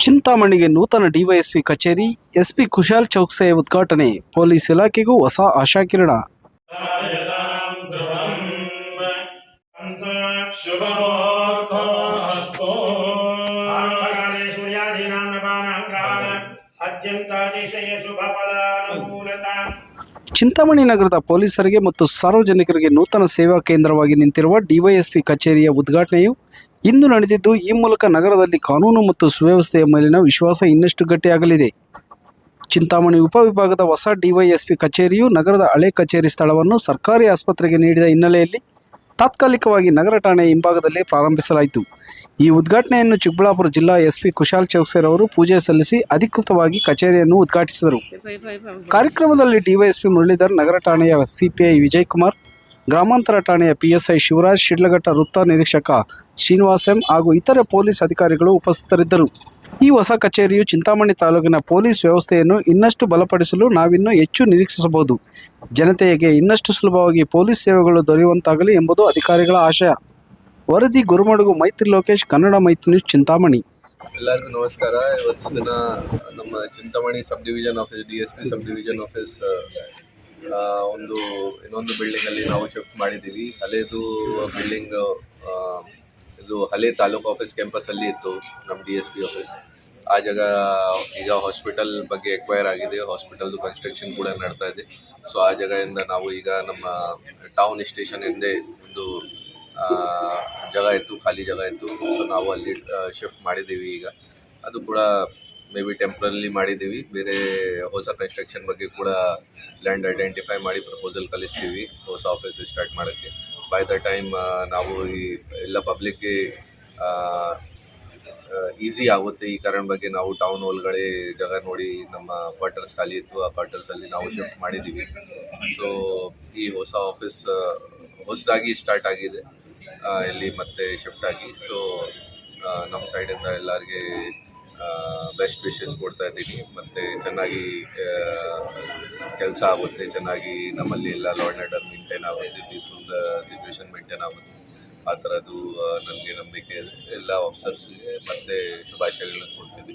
ಚಿಂತಾಮಣಿಗೆ ನೂತನ ಡಿವೈಎಸ್ಪಿ ಕಚೇರಿ ಎಸ್ಪಿ ಕುಶಾಲ್ ಚೌಕ್ಸೆಯ ಉದ್ಘಾಟನೆ ಪೊಲೀಸ್ ಇಲಾಖೆಗೂ ಹೊಸ ಆಶಾಕಿರಣ. यतां ಚಿಂತಾಮಣಿ ನಗರದ ಪೊಲೀಸರಿಗೆ ಮತ್ತು ಸಾರ್ವಜನಿಕರಿಗೆ ನೂತನ ಸೇವಾ ಕೇಂದ್ರವಾಗಿ ನಿಂತಿರುವ ಡಿವೈಎಸ್ಪಿ ಕಚೇರಿಯ ಉದ್ಘಾಟನೆಯು ಇಂದು ನಡೆದಿದ್ದು, ಈ ಮೂಲಕ ನಗರದಲ್ಲಿ ಕಾನೂನು ಮತ್ತು ಸುವ್ಯವಸ್ಥೆಯ ಮೇಲಿನ ವಿಶ್ವಾಸ ಇನ್ನಷ್ಟು ಗಟ್ಟಿಯಾಗಲಿದೆ. ಚಿಂತಾಮಣಿ ಉಪವಿಭಾಗದ ಹೊಸ ಡಿವೈಎಸ್ಪಿ ಕಚೇರಿಯು ನಗರದ ಹಳೆ ಕಚೇರಿ ಸ್ಥಳವನ್ನು ಸರ್ಕಾರಿ ಆಸ್ಪತ್ರೆಗೆ ನೀಡಿದ ಹಿನ್ನೆಲೆಯಲ್ಲಿ ತಾತ್ಕಾಲಿಕವಾಗಿ ನಗರ ಠಾಣೆಯ ಹಿಂಭಾಗದಲ್ಲೇ ಪ್ರಾರಂಭಿಸಲಾಯಿತು. ಈ ಉದ್ಘಾಟನೆಯನ್ನು ಚಿಕ್ಕಬಳ್ಳಾಪುರ ಜಿಲ್ಲಾ ಎಸ್ಪಿ ಕುಶಾಲ್ ಚೌಕ್ಸರ್ ಅವರು ಪೂಜೆ ಸಲ್ಲಿಸಿ ಅಧಿಕೃತವಾಗಿ ಕಚೇರಿಯನ್ನು ಉದ್ಘಾಟಿಸಿದರು. ಕಾರ್ಯಕ್ರಮದಲ್ಲಿ ಡಿವೈಎಸ್ಪಿ ಮುರಳೀಧರ್, ನಗರ ಠಾಣೆಯ ಸಿಪಿಐ ವಿಜಯ್ ಕುಮಾರ್ ಗ್ರಾಮಾಂತರ ಠಾಣೆಯ ಪಿಎಸ್ಐ ಶಿವರಾಜ್, ಶಿಡ್ಲಘಟ್ಟ ವೃತ್ತ ನಿರೀಕ್ಷಕ ಶ್ರೀನಿವಾಸ್ ಎಂ ಹಾಗೂ ಇತರೆ ಪೊಲೀಸ್ ಅಧಿಕಾರಿಗಳು ಉಪಸ್ಥಿತರಿದ್ದರು. ಈ ಹೊಸ ಕಚೇರಿಯು ಚಿಂತಾಮಣಿ ತಾಲೂಕಿನ ಪೊಲೀಸ್ ವ್ಯವಸ್ಥೆಯನ್ನು ಇನ್ನಷ್ಟು ಬಲಪಡಿಸಲು ನಾವಿನ್ನೂ ಹೆಚ್ಚು ನಿರೀಕ್ಷಿಸಬಹುದು. ಜನತೆಗೆ ಇನ್ನಷ್ಟು ಸುಲಭವಾಗಿ ಪೊಲೀಸ್ ಸೇವೆಗಳು ದೊರೆಯುವಂತಾಗಲಿ ಎಂಬುದು ಅಧಿಕಾರಿಗಳ ಆಶಯ. ವರದಿ ಗುರುಮಡುಗು, ಮೈತ್ರಿ ಲೋಕೇಶ್, ಕನ್ನಡ ಮೈತ್ರಿ ನ್ಯೂಸ್, ಚಿಂತಾಮಣಿ. ಎಲ್ಲರಿಗೂ ನಮಸ್ಕಾರ. ಇವತ್ತು ದಿನ ನಮ್ಮ Chintamani sub division office D S P sub division office ಒಂದು, ಇನ್ನೊಂದು ಬಿಲ್ಡಿಂಗಲ್ಲಿ ನಾವು ಶಿಫ್ಟ್ ಮಾಡಿದ್ದೀವಿ. ಹಲೇದು ಬಿಲ್ಡಿಂಗ್ ಇದು ಹಳೆ ತಾಲೂಕು ಆಫೀಸ್ ಕ್ಯಾಂಪಸಲ್ಲಿ ಇತ್ತು, ನಮ್ಮ ಡಿ ಎಸ್ ಪಿ ಆಫೀಸ್. ಆ ಜಾಗ ಈಗ ಹಾಸ್ಪಿಟಲ್ ಬಗ್ಗೆ ಎಕ್ವೈರ್ ಆಗಿದೆ. ಹಾಸ್ಪಿಟಲ್ದು ಕನ್ಸ್ಟ್ರಕ್ಷನ್ ಕೂಡ ನಡ್ತಾ ಇದೆ. ಸೊ, ಆ ಜಾಗದಿಂದ ನಾವು ಈಗ ನಮ್ಮ ಟೌನ್ ಸ್ಟೇಷನ್ ಹಿಂದೆ ಒಂದು ಜಾಗ ಇತ್ತು, ಖಾಲಿ ಜಾಗ ಇತ್ತು. ಸೊ ನಾವು ಅಲ್ಲಿ ಶಿಫ್ಟ್ ಮಾಡಿದ್ದೀವಿ ಈಗ. ಅದು ಕೂಡ ಮೇ ಬಿ ಟೆಂಪ್ರಲಿ ಮಾಡಿದ್ದೀವಿ. ಬೇರೆ ಹೊಸ ಕನ್ಸ್ಟ್ರಕ್ಷನ್ ಬಗ್ಗೆ ಕೂಡ ಲ್ಯಾಂಡ್ ಐಡೆಂಟಿಫೈ ಮಾಡಿ ಪ್ರಪೋಸಲ್ ಕಳಿಸ್ತೀವಿ. ಹೊಸ ಆಫೀಸ್ ಸ್ಟಾರ್ಟ್ ಮಾಡೋಕ್ಕೆ. ಬೈ ದ ಟೈಮ್ ನಾವು ಈ ಎಲ್ಲ ಪಬ್ಲಿಕ್ಗೆ ಈಸಿ ಆಗುತ್ತೆ ಈ ಕಾರಣ ಬಗ್ಗೆ ನಾವು ಟೌನ್ ಒಳಗಡೆ ಜಾಗ ನೋಡಿ ನಮ್ಮ ಕ್ವಾರ್ಟರ್ಸ್ ಖಾಲಿ ಇತ್ತು. ಆ ಕ್ವಾರ್ಟರ್ಸಲ್ಲಿ ನಾವು ಶಿಫ್ಟ್ ಮಾಡಿದ್ದೀವಿ. ಸೊ ಈ ಹೊಸ ಆಫೀಸ್ ಹೊಸದಾಗಿ ಸ್ಟಾರ್ಟ್ ಆಗಿದೆ. ಇಲ್ಲಿ ಮತ್ತೆ ಶಿಫ್ಟ್ ಆಗಿ. ಸೊ ನಮ್ಮ ಸೈಡಿಂದ ಎಲ್ಲರಿಗೆ ಬೆಸ್ಟ್ ವಿಶಸ್ ಕೊಡ್ತಾ ಇದ್ದೀನಿ. ಮತ್ತು ಚೆನ್ನಾಗಿ ಕೆಲಸ ಆಗುತ್ತೆ, ಚೆನ್ನಾಗಿ ನಮ್ಮಲ್ಲಿ ಎಲ್ಲ ಲಾರ್ಡ್ ಆರ್ಡರ್ ಮೇಂಟೈನ್ ಆಗುತ್ತೆ ಪೀಸ್ಫುಲ್ ಸಿಚುವೇಶನ್ ಮೇಂಟೈನ್ ಆಗುತ್ತೆ. ಆ ಥರದ್ದು ನನಗೆ ನಂಬಿಕೆ ಇದೆ ಎಲ್ಲ ಆಫೀಸರ್ಸ್ಗೆ ಮತ್ತು ಶುಭಾಶಯಗಳನ್ನು ಕೊಡ್ತೀನಿ